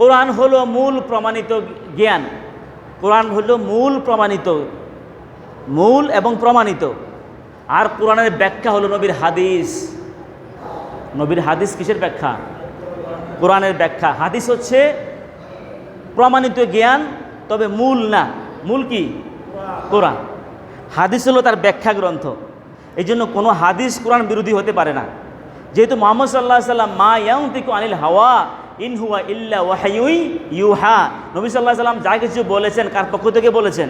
কোরআন হলো মূল প্রমাণিত জ্ঞান। কোরআন হলো মূল প্রমাণিত, মূল এবং প্রমাণিত। আর কোরআনের ব্যাখ্যা হলো নবীর হাদিস। নবীর হাদিস কিসের ব্যাখ্যা? কোরআনের ব্যাখ্যা। হাদিস হচ্ছে প্রমাণিত জ্ঞান, তবে মূল না। মূল কি? কোরআন। হাদিস হলো তার ব্যাখ্যা গ্রন্থ। এই জন্য কোনো হাদিস কোরআন বিরোধী হতে পারে না। যেহেতু মোহাম্মদ সাল্লাহ সাল্লাম মা ইয়াউতিকু আনিল হাওয়া ইন হুয়া ইল্লা ওয়াহাইউই ইউহা। নবী সাল্লাহ সাল্লাম যা কিছু বলেছেন কার পক্ষ থেকে বলেছেন?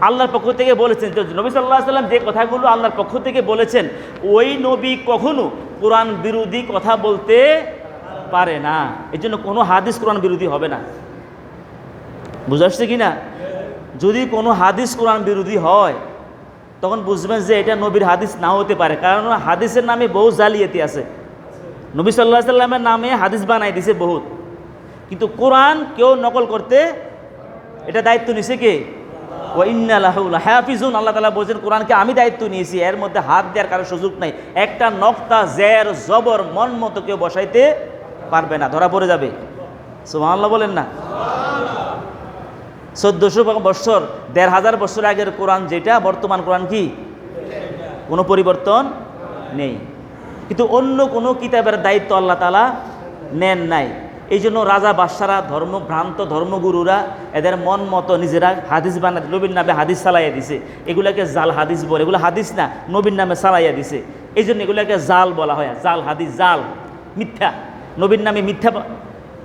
আল্লাহর পক্ষ থেকে বলেছেন। তো নবী সাল্লাহ সাল্লাম যে কথাগুলো আল্লাহর পক্ষ থেকে বলেছেন, ওই নবী কখনো কোরআন বিরোধী কথা বলতে পারে না। এই জন্য কোনো হাদিস কোরআন বিরোধী হবে না। বুঝে আসছে কি না? যদি কোনো হাদিস কোরআন বিরোধী হয়, তখন বুঝবেন যে এটা নবীর হাদিস না হতে পারে। কারণ হাদিসের নামে বহু জালিয়াতি আছে। নবী সাল্লাহ সাল্লামের নামে হাদিস বানাই দিছে বহুত। কিন্তু কোরআন কেউ নকল করতে এটা দায়িত্ব নিছে কে? ও ইন্নাল্লাহুল হাফিজুন আল্লাহ তালা বলছেন, কোরআনকে আমি দায়িত্ব নিয়েছি, এর মধ্যে হাত দেওয়ার কারও সুযোগ নাই। একটা নক্তা, জের, জবর, মন মতো কেউ বসাইতে পারবে না। ধরা পড়ে যাবে। সুবহানাল্লাহ বলেন না? চোদ্দোশো বৎসর দেড় হাজার বছর আগের কোরআন যেটা, বর্তমান কোরআন কি? কোনো পরিবর্তন নেই। কিন্তু অন্য কোনো কিতাবের দায়িত্ব আল্লাহ তালা নেন নাই। এই জন্য রাজা, বাদশারা, ধর্মভ্রান্ত, ধর্মগুরুরা এদের মন মতো নিজেরা হাদিস বানা নবীর নামে হাদিস চালাইয়া দিছে। এগুলাকে জাল হাদিস বলে। এগুলো হাদিস না, নবীর নামে চালাইয়া দিছে। এই জন্য এগুলাকে জাল বলা হয়। জাল, হাদিস, জাল, মিথ্যা। নবীর নামে মিথ্যা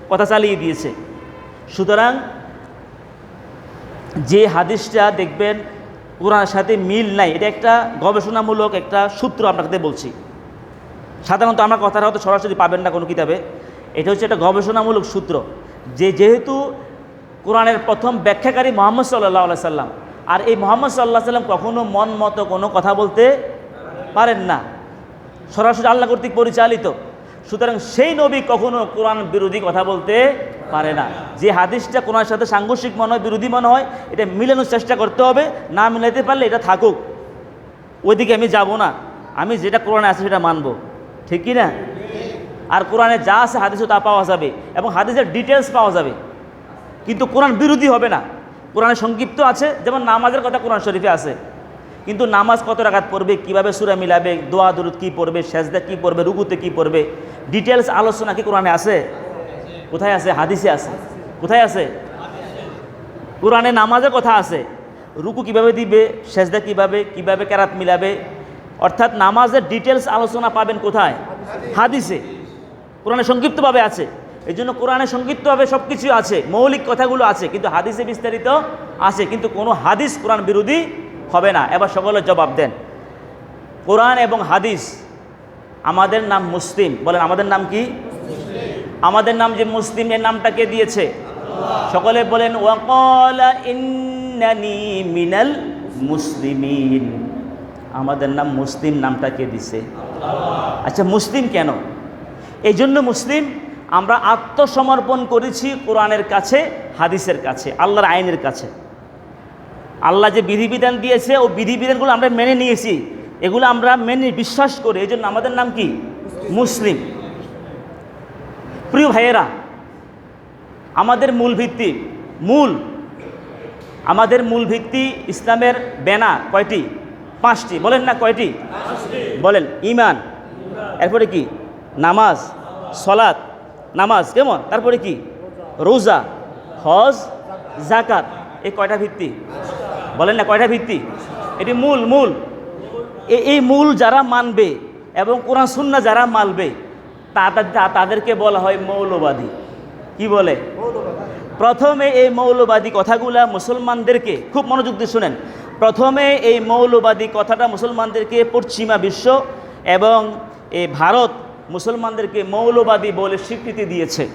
কথা চালিয়ে দিয়েছে। সুতরাং যে হাদিসটা দেখবেন, কোরআনের সাথে মিল নাই। এটা একটা গবেষণামূলক একটা সূত্র আপনাকে বলছি। সাধারণত আমার কথাটা হয়তো সরাসরি পাবেন না কোনো কিতাবে। এটা হচ্ছে একটা গবেষণামূলক সূত্র যে যেহেতু কোরআনের প্রথম ব্যাখ্যাকারী মোহাম্মদ সাল্লাহ আল্লাহ সাল্লাম, আর এই মোহাম্মদ সাল্লাহ সাল্লাম কখনো মন মতো কোনো কথা বলতে পারেন না। সরাসরি আল্লাহ কর্তৃক পরিচালিত। সুতরাং সেই নবী কখনো কোরআন বিরোধী কথা বলতে পারে না। যে হাদিসটা কোরআনের সাথে সাংঘর্ষিক মনে হয়, বিরোধী মনে হয়, এটা মিলানোর চেষ্টা করতে হবে, না মিলাতে পারলে এটা থাকুক। ওইদিকে আমি যাব না। আমি যেটা কোরআনে আছে সেটা মানব। ঠিক কি না? আর কোরআনে যা আছে হাদিসও তা পাওয়া যাবে এবং হাদিসের ডিটেলস পাওয়া যাবে। কিন্তু কোরআন বিরোধী হবে না। কোরআনে সংক্ষিপ্ত আছে, যেমন নামাজের কথা কোরআন শরীফে আছে। কিন্তু নামাজ কত রাখাত পড়বে, কীভাবে সুরা মিলাবে, দোয়া, দুরুদ কী পড়বে, সেজদা কী পড়বে রুগুতে কী পড়বে ডিটেলস আলোচনা কি কোরআনে আছে? কোথায় আছে? হাদিসে আছে। কোথায় আছে? কোরআনে নামাজের কথা আছে। রুকু কীভাবে দিবে, সেজদা কীভাবে কীভাবে কেরাত মিলাবে অর্থাৎ নামাজের ডিটেলস আলোচনা পাবেন কোথায়? হাদিসে। কোরআনে সংক্ষিপ্তভাবে আছে। এই জন্য কোরআনে সংক্ষিপ্তভাবে সব কিছু আছে, মৌলিক কথাগুলো আছে, কিন্তু হাদিসে বিস্তারিত আছে, কিন্তু কোনো হাদিস কোরআন বিরোধী হবে না। এবার সকলের জবাব দেন। কোরআন এবং হাদিস আমাদের নাম মুসলিম। বলেন, আমাদের নাম কি? আমাদের নাম যে মুসলিম, এর নামটা কে দিয়েছে? সকলে বলেন ওয়াকালা ইন্নানি মিনাল মুসলিমিন। আমাদের নাম মুসলিম নামটা কে দিছে? আচ্ছা মুসলিম কেন? এই জন্য মুসলিম আমরা আত্মসমর্পণ করেছি কোরআনের কাছে, হাদিসের কাছে, আল্লাহর আইনের কাছে। আল্লাহ যে বিধিবিধান দিয়েছে, ও বিধিবিধানগুলো আমরা মেনে নিয়েছি। এগুলো আমরা মেনে বিশ্বাস করি এই জন্য আমাদের নাম কি? মুসলিম। প্রিয় ভাইয়েরা, আমাদের মূল ভিত্তি, মূল, আমাদের মূল ভিত্তি ইসলামের বেনা কয়টি? পাঁচটি, বলেন না কয়টি? বলেন ইমান এরপরে কি? নামাজ, সলাৎ, নামাজ, কেমন? তারপরে কি? রোজা, হজ জাকাত এই কয়টা ভিত্তি? বলেন না কয়টা ভিত্তি? এটি মূল মূল। এই মূল যারা মানবে এবং কোরআন সুন্না যারা মানবে তা- তাদেরকে বলা হয় মৌলবাদী। কি বলে? প্রথমে এই মৌলবাদী কথাগুলা মুসলমানদেরকে, খুব মনোযোগ দিয়ে শুনেন। প্রথমে এই মৌলবাদী কথাটা মুসলমানদেরকে পশ্চিমা বিশ্ব এবং এই ভারত মুসলমানদেরকে মৌলবাদী বলে স্বীকৃতি দিয়েছে।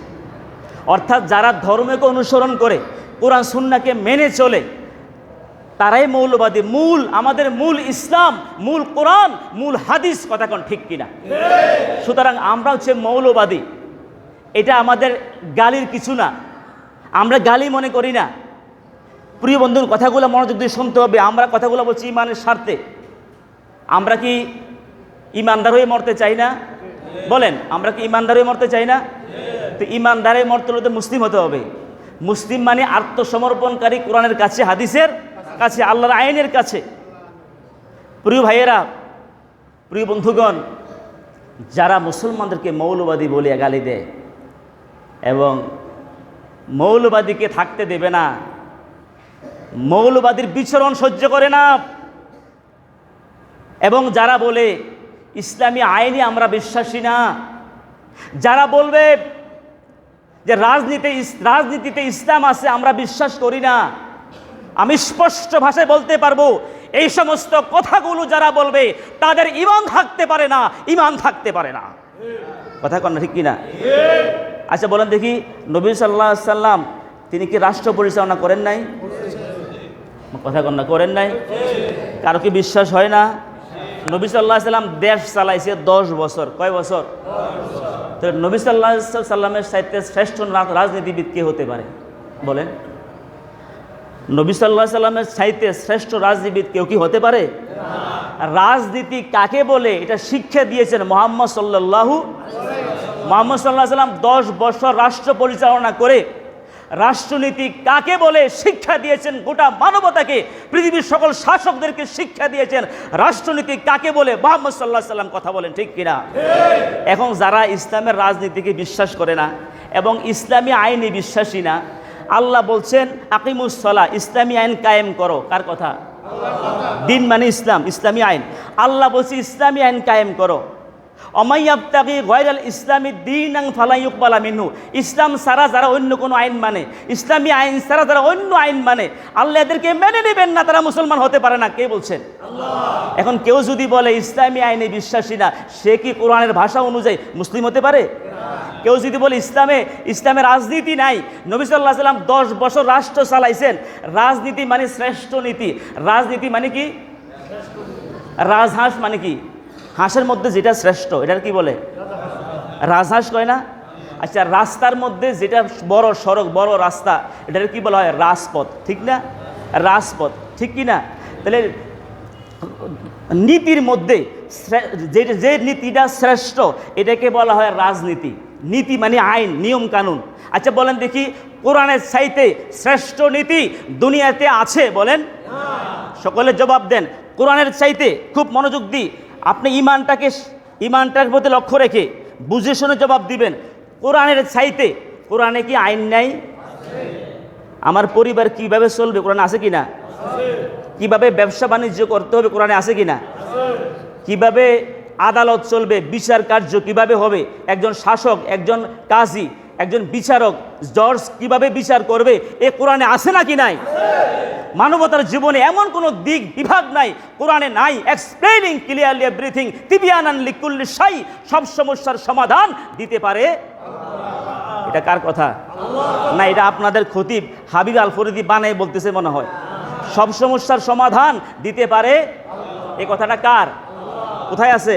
অর্থাৎ যারা ধর্মকে অনুসরণ করে, কোরআন সুন্নাকে মেনে চলে, তারাই মৌলবাদী। মূল, আমাদের মূল ইসলাম, মূল কোরআন, মূল হাদিস, কথা কোন ঠিক কিনা? সুতরাং আমরা হচ্ছে মৌলবাদী। এটা আমাদের গালির কিছু না। আমরা গালি মনে করি না। প্রিয় বন্ধুর কথাগুলো মনোযোগ দিয়ে শুনতে হবে, আমরা কথাগুলো বলছি ইমানের স্বার্থে। আমরা কি ইমানদার হয়ে মরতে চাই না? বলেন, আমরা কি ইমানদারে মরতে চাই না? তো ইমানদারে মরতে হলে তো মুসলিম হতে হবে। মুসলিম মানে আত্মসমর্পণকারী কোরআনের কাছে, হাদিসের কাছে, আল্লাহর আইনের কাছে। প্রিয় ভাইয়েরা, প্রিয় বন্ধুগণ, যারা মুসলমানদেরকে মৌলবাদী বলে গালি দেয় এবং মৌলবাদীকে থাকতে দেবে না মৌলবাদীর বিচরণ সহ্য করে না। এবং যারা বলে, ইসলামী আইনে আমরা বিশ্বাসী না, যারা বলবে যে, রাজনীতি রাজনীতিতে ইসলাম আছে, আমরা বিশ্বাস করি না। আমি স্পষ্ট ভাষায় বলতে পারব, এই সমস্ত কথাগুলো যারা বলবে, তাদের ইমান থাকতে পারে না, ইমান থাকতে পারে না। কথা কন ঠিক কিনা? আচ্ছা বলেন দেখি, নবী সাল্লাহ সাল্লাম, তিনি কি রাষ্ট্র পরিচালনা করেন নাই? কথা করেন নাই। কারও কি বিশ্বাস হয় না? নবী সাল্লাহ সাল্লাম দেশ চালাইছে দশ বছর। কয় বছর? তো নবী সাল্লাহ সাল্লামের সাহিত্যে শ্রেষ্ঠ রাজনীতিবিদ কে হতে পারে? বলেন। নবী সাল্লাহ সাল্লামের সাহিত্যে শ্রেষ্ঠ রাজনীতিবিদ কেউ কি হতে পারে? রাজনীতি কাকে বলে? এটা শিক্ষা দিয়েছেন মোহাম্মদ সাল্লাল্লাহু মোহাম্মদ সাল্লাহ সাল্লাম দশ বছর রাষ্ট্র পরিচালনা করে রাষ্ট্রনীতি কাকে বলে? শিক্ষা দিয়েছেন গোটা মানবতাকে। পৃথিবীর সকল শাসকদেরকে শিক্ষা দিয়েছেন। রাষ্ট্রনীতি কাকে বলে? মোহাম্মদ সাল্লাহ সাল্লাম কথা বলেন ঠিক কিনা? এখন যারা ইসলামের রাজনীতিকে বিশ্বাস করে না এবং ইসলামী আইনে বিশ্বাসী না আল্লাহ বলছেন আকিমুসলা ইসলামী আইন কায়েম করো। কার কথা। দিন মানে ইসলাম ইসলামী আইন। আল্লাহ বলছে ইসলামী আইন কায়েম করো। অমাইয়াবতাকি গয়রাল ইসলামী দিন আং ফালাইকবালা মিনহু। ইসলাম ছাড়া যারা অন্য কোনো আইন মানে ইসলামী আইন সারা যারা অন্য আইন মানে আল্লাহ এদেরকে মেনে নেবেন না তারা মুসলমান হতে পারে না। কে বলছেন? এখন কেউ যদি বলে ইসলামী আইনে বিশ্বাসী না সে কি কোরআনের ভাষা অনুযায়ী মুসলিম হতে পারে? কেউ যদি বলে ইসলামে ইসলামে রাজনীতি নাই নবী সাল্লাহ সাল্লাম দশ বছর রাষ্ট্র চালাইছেন। রাজনীতি মানে শ্রেষ্ঠ নীতি। রাজনীতি মানে কি? রাজহাঁস মানে কি? হাঁসের মধ্যে যেটা শ্রেষ্ঠ এটার কি বলে? রাজহাঁস কয় না? আচ্ছা রাস্তার মধ্যে যেটা বড় সড়ক বড় রাস্তা এটার কি বলা হয়? রাজপথ ঠিক না? রাজপথ ঠিক কি না? তাহলে নীতির মধ্যে যে যে নীতিটা শ্রেষ্ঠ এটাকে বলা হয় রাজনীতি। নীতি মানে আইন নিয়ম কানুন। আচ্ছা বলেন দেখি কোরআনের চাইতে শ্রেষ্ঠ নীতি দুনিয়াতে আছে বলেন? সকলে জবাব দেন। কোরআনের চাইতে খুব মনোযোগ দিই। আপনি ইমানটাকে ইমানটার প্রতি লক্ষ্য রেখে বুঝে শুনে জবাব দিবেন। কোরআনের চাইতে কোরআনে কি আইন নাই? আমার পরিবার কীভাবে চলবে, কোরআনে আছে কি না কীভাবে ব্যবসা বাণিজ্য করতে হবে, কোরআনে আছে কি না কীভাবে আদালত চলবে, বিচার কার্য কীভাবে হবে? একজন শাসক, একজন কাজী একজন বিচারক জর্জ কীভাবে বিচার করবে? এ কোরআনে আছে নাকি নাই? মানবতার জীবনে এমন কোনো দিক, বিভাগ নাই, কোরআনে নাই এক্সপ্লেনিং ক্লিয়ারলি এভরিথিং তিবিয়ানান লিকুল্লি সাই সব সমস্যার সমাধান দিতে পারে? এটা কার কথা? না, এটা আপনাদের খতিব হাবিব আল ফরিদি বানাই বলতেছে মনে হয়। সব সমস্যার সমাধান দিতে পারে? এ কথাটা কার? কোথায় আছে?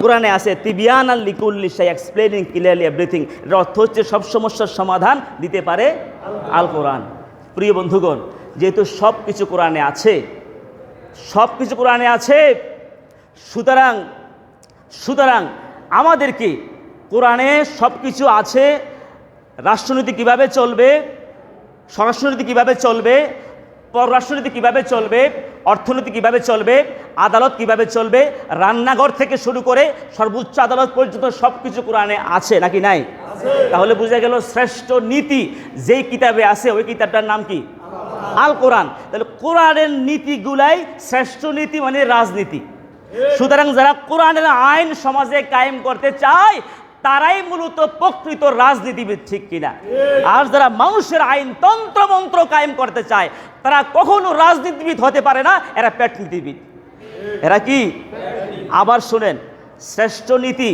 কোরআনে আছে তিবিয়ান আল লিকুল্লি সাই এক্সপ্লেনিং ক্লিয়ারলি এভরিথিং। এর অর্থ হচ্ছে সব সমস্যার সমাধান দিতে পারে আল কোরআন প্রিয় বন্ধুগণ, যেহেতু সব কিছু কোরআনে আছে, সব কিছু কোরআনে আছে, সুতরাং সুতরাং আমাদেরকে কোরআনে সব কিছু আছে, রাষ্ট্রনীতি কীভাবে চলবে, স্বরাষ্ট্রনীতি কীভাবে চলবে, পররাষ্ট্রনীতি কীভাবে চলবে অর্থনীতি কীভাবে চলবে, আদালত কীভাবে চলবে, রান্নাঘর থেকে শুরু করে সর্বোচ্চ আদালত পর্যন্ত সব কিছু কোরআনে আছে নাকি নাই? তাহলে বোঝা গেল শ্রেষ্ঠ নীতি যেই কিতাবে আছে, ওই কিতাবটার নাম কি? আল কোরআন। তাহলে কোরআনের নীতিগুলাই শ্রেষ্ঠ নীতি মানে রাজনীতি। সুতরাং যারা কোরআনের আইন সমাজে কায়েম করতে চায় তারাই মূলত প্রকৃত রাজনীতিবিদ, ঠিক কিনা? আর যারা মানুষের আইন তন্ত্র মন্ত্র কায়েম করতে চায়, তারা কখনো রাজনীতিবিদ হতে পারে না, এরা পেটনীতিবিদ এরা কি? আবার শোনেন, শ্রেষ্ঠ নীতি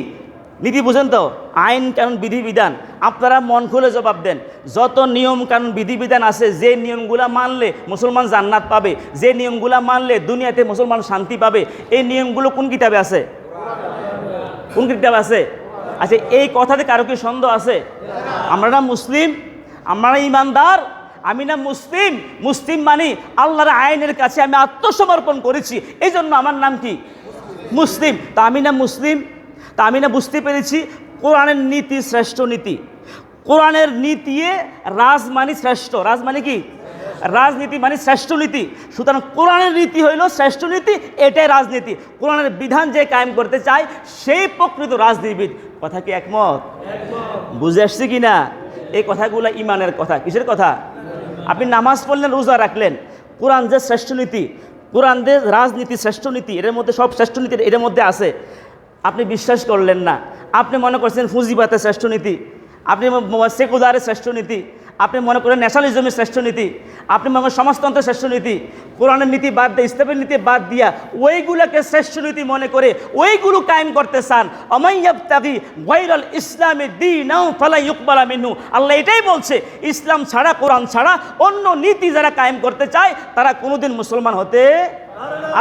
নীতি বুঝেন তো, আইন কানুন বিধিবিধান আপনারা মন খুলে জবাব দেন, যত নিয়ম কানুন বিধিবিধান আছে, যে নিয়মগুলা মানলে মুসলমান জান্নাত পাবে, যে নিয়মগুলা মানলে দুনিয়াতে মুসলমান শান্তি পাবে, এই নিয়মগুলো কোন কিতাবে আছে? কোন কিতাবে আছে? আচ্ছা এই কথাতে কারও কি সন্দেহ আছে? আমরা না মুসলিম, আমরা না ইমানদার, আমি না মুসলিম। মুসলিম মানি আল্লাহর আইনের কাছে আমি আত্মসমর্পণ করেছি। এই জন্য আমার নাম কি? মুসলিম। তা আমি না মুসলিম, তা আমি না বুঝতে পেরেছি। কোরআনের নীতি শ্রেষ্ঠ নীতি। কোরআনের নীতি রাজ মানে শ্রেষ্ঠ। রাজ মানে কি? রাজনীতি মানে শ্রেষ্ঠ নীতি। সুতরাং কোরআনের নীতি হইল শ্রেষ্ঠ নীতি এটাই রাজনীতি। কোরআনের বিধান যে কায়েম করতে চায় সেই প্রকৃত রাজনীতিবিদ। কথা কি একমত? বুঝে আসছি কি না? এই কথাগুলো ইমানের কথা। কিসের কথা? আপনি নামাজ পড়লেন রোজা রাখলেন। কোরআন যে শ্রেষ্ঠ নীতি কোরআন যে রাজনীতি শ্রেষ্ঠ নীতি এর মধ্যে সব শ্রেষ্ঠ নীতি এর মধ্যে আছে। আপনি বিশ্বাস করলেন না। আপনি মনে করছেন ফুজিবাতের শ্রেষ্ঠ নীতি। আপনি সেকুলারের শ্রেষ্ঠ নীতি। আপনি মনে করেন ন্যাশনালিজমের শ্রেষ্ঠ নীতি, আপনি মনে করেন সমাজতন্ত্রের শ্রেষ্ঠ নীতি, কোরআনের নীতি বাদ দিয়ে, ইসলামের নীতি বাদ দিয়া ওইগুলোকে শ্রেষ্ঠ নীতি মনে করে ওইগুলো কায়েম করতে চান অমাইয়াব গৈরাল ইসলামে দি নাও ফালাই ইকবালা মিনু আল্লাহ এটাই বলছে, ইসলাম ছাড়া, কোরআন ছাড়া অন্য নীতি যারা কায়েম করতে চায়, তারা কোনোদিন মুসলমান হতে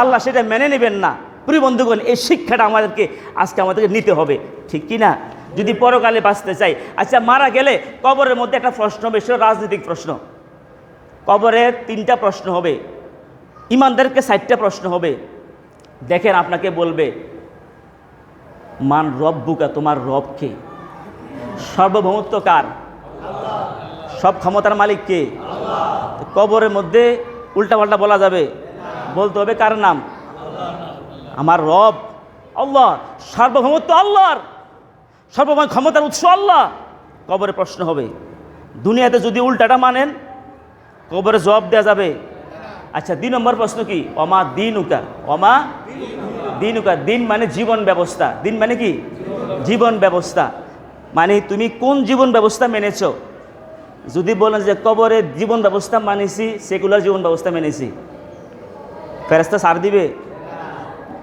আল্লাহ সেটা মেনে নেবেন না। প্রিয় বন্ধুগণ, এই শিক্ষাটা আমাদেরকে, আজকে আমাদেরকে নিতে হবে, ঠিক কি না? যদি পরকালে বাঁচতে চাই। আচ্ছা মারা গেলে কবরের মধ্যে একটা প্রশ্ন হবে, সেটা রাজনৈতিক প্রশ্ন। কবরের তিনটা প্রশ্ন হবে। ইমানদারকে ষাটটা প্রশ্ন হবে। দেখেন, আপনাকে বলবে, মান রব বুকা তোমার রবকে সর্বভৌমত্ব কার? সব ক্ষমতার মালিক কে? কবরের মধ্যে উল্টাপাল্টা বলা যাবে। বলতে হবে কার নাম? আমার রব, আল্লাহ, সার্বভৌমত্ব আল্লাহর। সর্বময় ক্ষমতার উৎস আল্লাহ। কবরে প্রশ্ন হবে, দুনিয়াতে যদি উল্টাটা মানেন, কবরে জবাব দেওয়া যাবে। আচ্ছা দুই নম্বর প্রশ্ন কি? অমা দিন উকা অমা দিন উকা দিন মানে জীবন ব্যবস্থা। দিন মানে কি? জীবন ব্যবস্থা। মানে তুমি কোন জীবন ব্যবস্থা মেনেছ? যদি বলেন যে কবরে জীবন ব্যবস্থা মানেছি, সেকুলার জীবন ব্যবস্থা মেনেছি। ফেরেস্তা সার দিবে?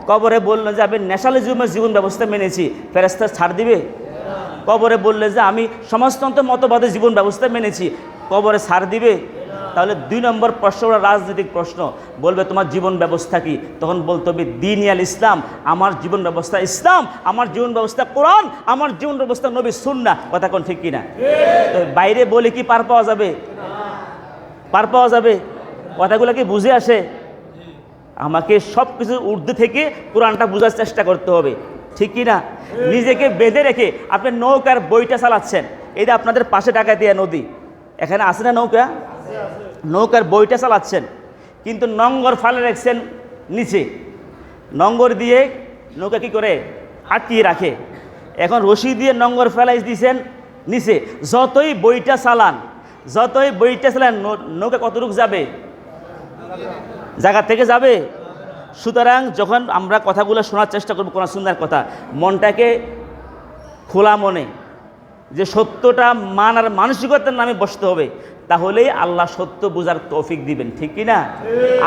কবরে বলল যে আমি ন্যাশনালিজমের জীবন ব্যবস্থা মেনেছি। ফেরেস্তা ছাড় দিবে? কবরে বললে যে আমি সমাজতন্ত্র মতবাদের জীবন ব্যবস্থা মেনেছি, কবরে সার দিবে? তাহলে দুই নম্বর প্রশ্ন রাজনৈতিক প্রশ্ন। বলবে, তোমার জীবন ব্যবস্থা কি? তখন বলতে হবে দিনিয়াল ইসলাম, আমার জীবন ব্যবস্থা ইসলাম, আমার জীবন ব্যবস্থা কোরআন, আমার জীবন ব্যবস্থা নবী সুন্না কথা কোন ঠিক কিনা? তো বাইরে বলে কি পার পাওয়া যাবে? পার পাওয়া যাবে? কথাগুলো কি বুঝে আসে? আমাকে সব কিছু ঊর্ধ্বে থেকে কোরআনটা বোঝার চেষ্টা করতে হবে। ঠিক কি না? নিজেকে বেঁধে রেখে আপনি নৌকার বইটা চালাচ্ছেন। এই যে আপনাদের পাশে ডাকাতিয়া নদী, এখানে আছে না নৌকা? নৌকার বইটা চালাচ্ছেন, কিন্তু নঙ্গর ফালে রাখছেন নিচে। নঙ্গর দিয়ে নৌকা কি করে? আটকিয়ে রাখে। এখন রশি দিয়ে নঙ্গর ফেলাই দিয়েছেন নিচে। যতই বইটা চালান, যতই বইটা চালান নৌকা কতটুক যাবে? জায়গা থেকে যাবে? সুতরাং যখন আমরা কথাগুলো শোনার চেষ্টা করব কোন সুন্দর কথা, মনটাকে খোলা মনে, যে সত্যটা মান আর মানসিকতার নামে বসতে হবে। তাহলেই আল্লাহ সত্য বোঝার তৌফিক দিবেন, ঠিক কি না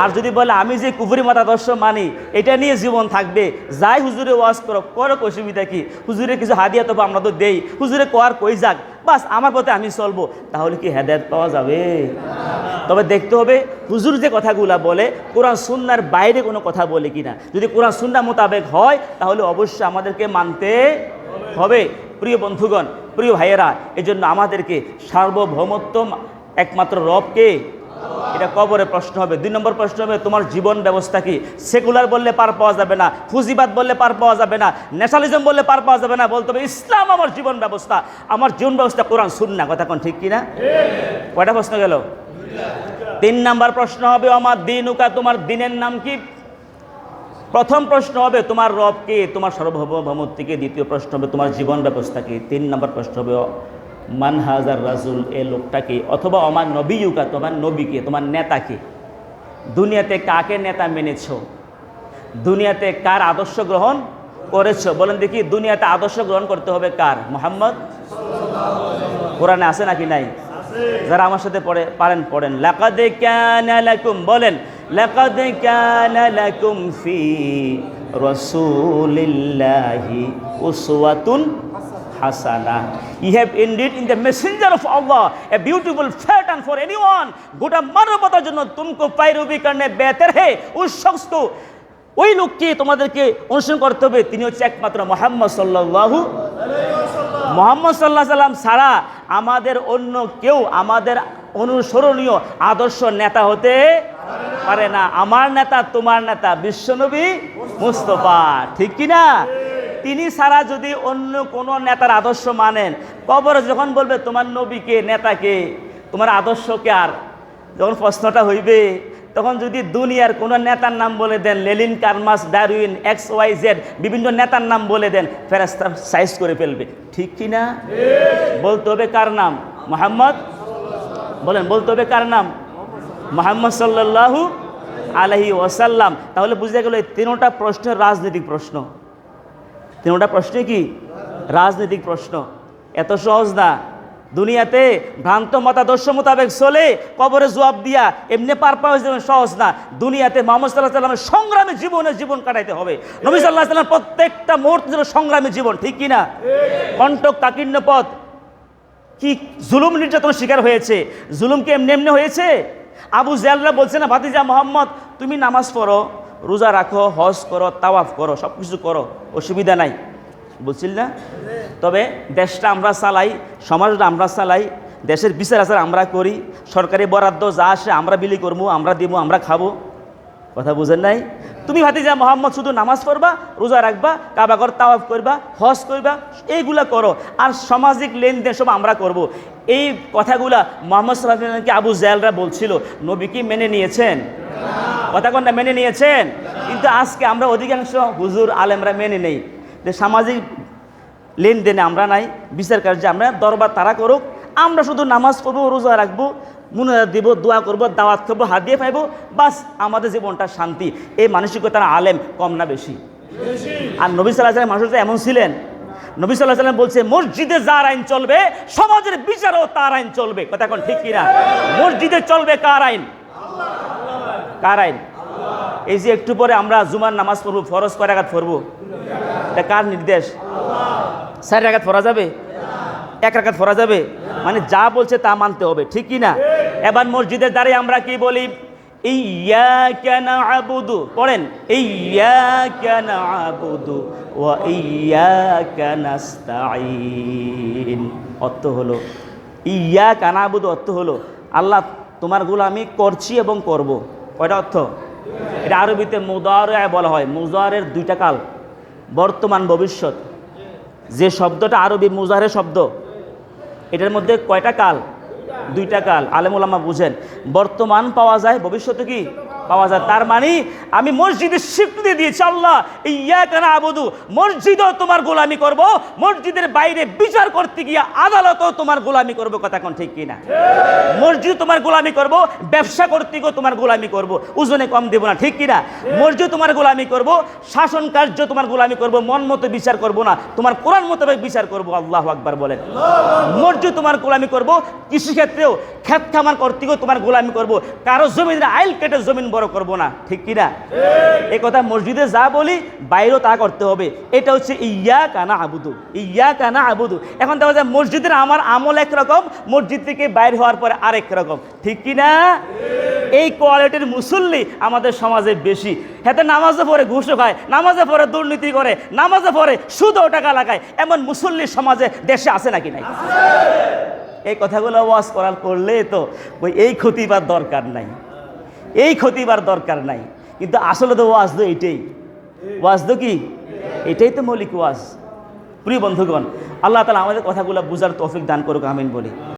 আর যদি বলে, আমি যে কুফুরি মতাদর্শ মানি, এটা নিয়ে জীবন থাকবে, যাই হুজুরে ওয়াজ করো করো অসুবিধা কি? হুজুরে কিছু হাদিয়া তবে আমরা তো দেই, হুজুরে কর কই যাক? বাস, আমার পথে আমি চলবো, তাহলে কি হেদায়ত পাওয়া যাবে? তবে দেখতে হবে, হুজুর যে কথাগুলা বলে, কোরআন সুন্নার বাইরে কোনো কথা বলে কিনা? যদি কোরআন সুন্না মোতাবেক হয়, তাহলে অবশ্যই আমাদেরকে মানতে হবে। প্রিয় বন্ধুগণ, প্রিয় ভাইয়েরা, এজন্য আমাদেরকে সার্বভৌমত্ব একমাত্র রবকে এটা কবরে প্রশ্ন হবে। দুই নম্বর প্রশ্ন হবে, তোমার জীবন ব্যবস্থা কি? সেকুলার বললে পার পাওয়া যাবে না, ফুজিবাদ বললে পার পাওয়া যাবে না, ন্যাশনালিজম বললে পার পাওয়া যাবে না, বলতে হবে, ইসলাম আমার জীবন ব্যবস্থা। আমার জীবন ব্যবস্থা কোরআন শুননা কথা কোন ঠিক কিনা? কয়টা প্রশ্ন গেল? তিন নাম্বার প্রশ্ন হবে, আমার দিন উকা তোমার দিনের নাম কি? প্রথম প্রশ্ন হবে, তোমার রব কে? তোমার সর্বভৌমত থেকে দ্বিতীয় প্রশ্ন হবে, তোমার জীবন ব্যবস্থা কি? তিন নম্বর প্রশ্ন হবে মান হাজার রাজুল এ লোকটাকে। অথবা আমার নবী ইউকা তোমার নবীকে, তোমার নেতাকে। দুনিয়াতে কাকে নেতা মেনেছ? দুনিয়াতে কার আদর্শ গ্রহণ করেছ? বলেন দেখি, দুনিয়াতে আদর্শ গ্রহণ করতে হবে কার? মোহাম্মদ? কোরআনে আছে নাকি নাই? যারা আমার সাথে পড়ে, পারেন, পড়েন। লাকাদে কানা লাকুম, বলেন, লাকাদে কানা লাকুম ফি রাসূলিল্লাহি উসওয়াতুন হাসানা। Ye have indeed in the messenger of Allah a beautiful pattern for anyone গোটা মানবতার জন্য তুমকো পাইরবি করনে বেহতর হে উস শখস কো ওই লোককে তোমাদেরকে অনুসরণ করতে হবে, তিনি হচ্ছে একমাত্র মোহাম্মদ সাল্লাল্লাহু মোহাম্মদ সাল্লাহ সাল্লাম ছাড়া আমাদের অন্য কেউ, আমাদের অনুসরণীয় আদর্শ নেতা হতে পারে না। আমার নেতা, তোমার নেতা, বিশ্বনবী মুস্তফা। ঠিক কি না তিনি ছাড়া যদি অন্য কোনো নেতার আদর্শ মানেন, কবরে যখন বলবে, তোমার নবীকে নেতাকে তোমার আদর্শকে আর? যখন প্রশ্নটা হইবে, তখন যদি দুনিয়ার কোনো নেতার নাম বলে দেন, লেলিন, কারমাস, ডারউইন, এক্স, ওয়াই, জেড, বিভিন্ন নেতার নাম বলে দেন ফেরাস্তা সাইজ করে ফেলবে। ঠিক কি না? বলতে হবে কার নাম? মোহাম্মদ? বলেন, বলতে হবে কার নাম? মোহাম্মদ সাল্লাল্লাহু আলহি ওয়াসাল্লাম। তাহলে বুঝতে গেল এই তিনোটা প্রশ্ন রাজনৈতিক প্রশ্ন। তিনোটা প্রশ্ন কি? রাজনৈতিক প্রশ্ন। এত সহজ না। দুনিয়াতে ভ্রান্ত মতাদর্শ মোতাবেক চলে কবরে জবাব দিয়া এমনি পার পাওয়া সহজ না। দুনিয়াতে মোহাম্মদ সাল্লাহ সাল্লামের সংগ্রামী জীবনে জীবন কাটাইতে হবে। নবী সাল্লাহ সাল্লাম প্রত্যেকটা মুহূর্ত ছিল সংগ্রামী জীবন ঠিক কি না কণ্টক কাকিন্য পথ। কি জুলুম নির্যাতনের শিকার হয়েছে? জুলুম কি এমনি এমনি হয়েছে? আবু জিয়ালরা বলছে না ভাতিজা মোহাম্মদ তুমি নামাজ পড়ো। রোজা রাখো, হজ করো, তাওয়াফ করো সব কিছু করো, অসুবিধা নাই। বুঝছিল না? তবে দেশটা আমরা চালাই, সমাজটা আমরা চালাই, দেশের বিচার আচার আমরা করি, সরকারি বরাদ্দ যা আসে আমরা বিলি করব, আমরা দিব, আমরা খাব। কথা বুঝেন নাই? তুমি ভাতিজা মোহাম্মদ শুধু নামাজ পড়বা, রোজা রাখবা কাবাগর তাওয়াফ করবা, হজ করবা, এইগুলা করো। আর সামাজিক লেনদেন সব আমরা করব। এই কথাগুলা মোহাম্মদ সাল্লাহকে আবু জায়ালরা বলছিল, নবী কি মেনে নিয়েছেন? কথা কোনটা মেনে নিয়েছেন, কিন্তু আজকে আমরা অধিকাংশ হুজুর আলেমরা মেনে নেই। যে সামাজিক লেনদেনে আমরা নাই, বিচার কার্যে আমরা দরবার তারা করুক। আমরা শুধু নামাজ পড়ব, রোজা রাখব মুনাজাত দিব, দোয়া করব, দাওয়াত খাব হাত দিয়ে পাইবো, বাস আমাদের জীবনটা শান্তি। এই মানসিকতার আলেম কম না বেশি। আর নবী সাল্লাহ সাল্লাম মানুষটা এমন ছিলেন। নবী সাল্লাহ সাল্লাম বলছে, মসজিদে যার আইন চলবে, সমাজের বিচারও তার আইন চলবে। কথা এখন ঠিক কিনা? মসজিদে চলবে কার আইন? কার আইন? এই যে একটু পরে আমরা জুমার নামাজ পড়ব, ফরজ কয় রাখাত পড়ব? এটা কার নির্দেশ? চার আঘাত পড়া যাবে? এক রাখাত পড়া যাবে? মানে যা বলছে তা মানতে হবে, ঠিক কি না এবার মসজিদের দ্বারে আমরা কি বলি? ইয়া কেন আবুদু পড়েন ইয়া কেন আবুদু ও অর্থ হলো ইয়া অর্থ হলো, আল্লাহ, তোমার আমি করছি এবং করব কয়টা অর্থ? এটা আরবিতে মুদারে বলা হয়, মুজারের দুইটা কাল, বর্তমান ভবিষ্যৎ, যে শব্দটা আরবি মুজাহের শব্দ এটার মধ্যে কয়টা কাল? দুইটা কাল। আলেমুলামা বুঝেন। বর্তমান পাওয়া যায় ভবিষ্যতে কি? পাওয়া যায়। তার মানে আমি মসজিদে স্বীকৃতি দিয়েছি, আল্লাহ ইয়া কেন আবুদু মসজিদও তোমার গোলামি করব, মসজিদের বাইরে বিচার করতে গিয়ে আদালতও তোমার গোলামি করব, কথা কোন ঠিক কিনা? মসজিদ তোমার গোলামি করব, ব্যবসা করতে গিয়েও তোমার গোলামি করব, ওজনে কম দেব না, ঠিক কিনা? মসজিদ তোমার গোলামি করব, শাসন কার্য তোমার গোলামি করব, মন মতো বিচার করব না, তোমার কোরআন মোতাবেক বিচার করব, আল্লাহ আকবার বলেন। মসজিদ তোমার গোলামি করব, কৃষিক্ষেত্রেও ক্ষেত খামার করতে গিয়েও তোমার গোলামি করব, কারও জমির আইল কেটে জমিন বড় করব না ঠিক কিনা? এই কথা মসজিদে যা বলি বাইরেও তা করতে হবে। এটা হচ্ছে ইয়া কানা আবুদু ইয়া কানা আবুদু এখন দেখা যায় মসজিদের আমার আমল একরকম মসজিদ থেকে বাইরে হওয়ার পরে আরেক রকম ঠিক কিনা? এই কোয়ালিটির মুসল্লি আমাদের সমাজে বেশি। হাতে নামাজে পড়ে ঘুষও খায় নামাজে পড়ে দুর্নীতি করে নামাজে পড়ে সুদও টাকা লাগায় এমন মুসল্লি সমাজে দেশে আছে নাকি নাই? এই কথাগুলো ওয়াজ করার করলে তো ওই এই ক্ষতিবার দরকার নাই। এই ক্ষতিবার দরকার নাই। কিন্তু আসলে তো ওয়াজ তো এটাই ওয়াজ তো কি? এটাই তো মৌলিক ওয়াজ। প্রিয় বন্ধুগণ, আল্লাহ তালা আমাদের কথাগুলো বুঝার তৌফিক দান করুক, আমিন বলি।